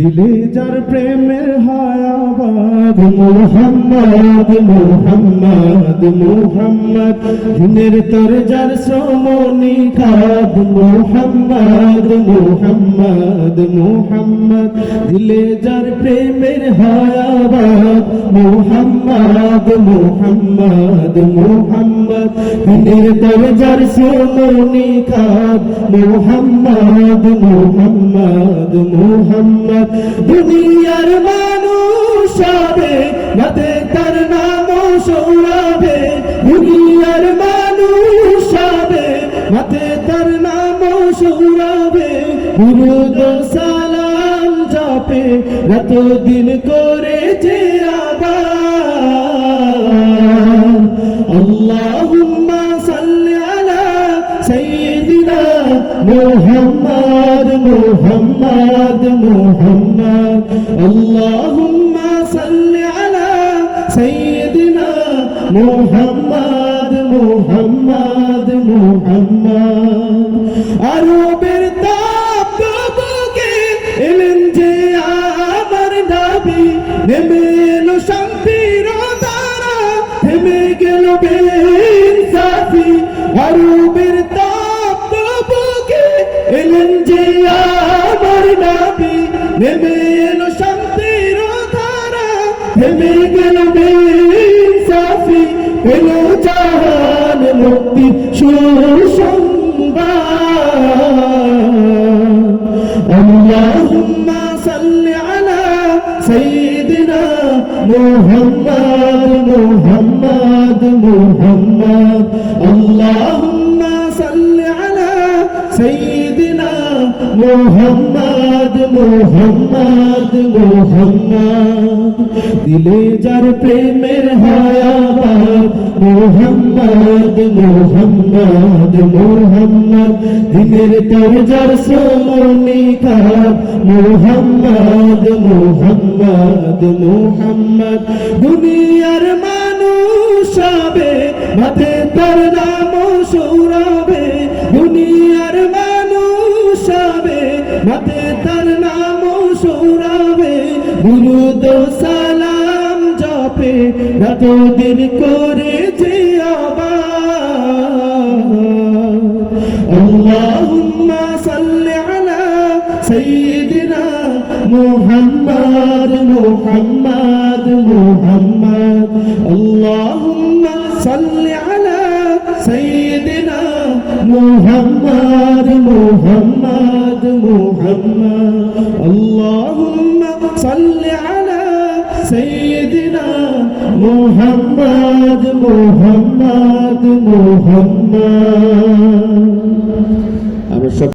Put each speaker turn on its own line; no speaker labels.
দিলে যার প্রেমের হায়াবাদ মোহাম্মদ মোহাম্মদ মোহাম্মদ। দিনের তর যার শ্রমণি খাদ মোহাম্মদ মোহাম্মদ মোহাম্মদ। দিলে যার প্রেমের হায়াবাদ মোহাম্মদ মোহাম্মদ মোহাম্মদ। দিনের তর যার শ্রমণি খাদ মোহাম্মদ মোহাম্মদ মোহাম্মদ। দুনিয়ার মানুষ হবে মতে তার নাম সৌরভে। দুনিয়ার মানুষ হবে মতে তার নাম সৌরভে। গুরুদ সালাম যাপে রাত দিন করেছে আবার। আল্লাহুম্মা সাল্লি আলা সাইয়্যিদিনা মুহাম্মদ মুহাম্মদ মুহাম্মদ আল্লাহুম্মা সাল্লি আলা সাইয়্যিদিনা মুহাম্মদ মুহাম্মদ মুহাম্মদ আরবের তাপ বুকে এলেন যে আমার নবী নেমে এলো শান্তির ধারা থেমে গেল বেইনসাফি। আরবের তাপ বুকে এলেন যে আমার নাবি নেমে এলো শান্তির ধারা। নেমে গেল সাফি এলো জাহান মুক্তি সুসংবাদ আল্লাহুম্মা সাল্লি আলা সাইয়্যিদিনা মুহাম্মাদ মুহাম্মাদ মুহাম্মাদ। আল্লাহ মোহাম্মদ মোহাম্মদ মোহাম্মদ। দিলে যার প্রেমের হায়াবাদ মোহাম্মদ মোহাম্মদ মোহাম্মদ। দিনের তর যার সমনিকার মোহাম্মদ মোহাম্মদ মোহাম্মদ। দুনিয়ার মানুষ হবে মাথে তার হবে তার নাম সৌরবে গুরুদ সালাম জপে। রাত দিন করেছে আবার। আল্লাহুম্মা সাল্লি আলা সাইয়্যিদিনা মুহাম্মদ মুহাম্মদ মুহাম্মদ। আল্লাহুম্মা সাল্লি মুহাম্মদ মুহাম্মদ মুহাম্মদ আল্লাহুম্মা সাল্লি আলা সাইয়্যিদিনা মুহাম্মদ মুহাম্মদ মুহাম্মদ আমরা সব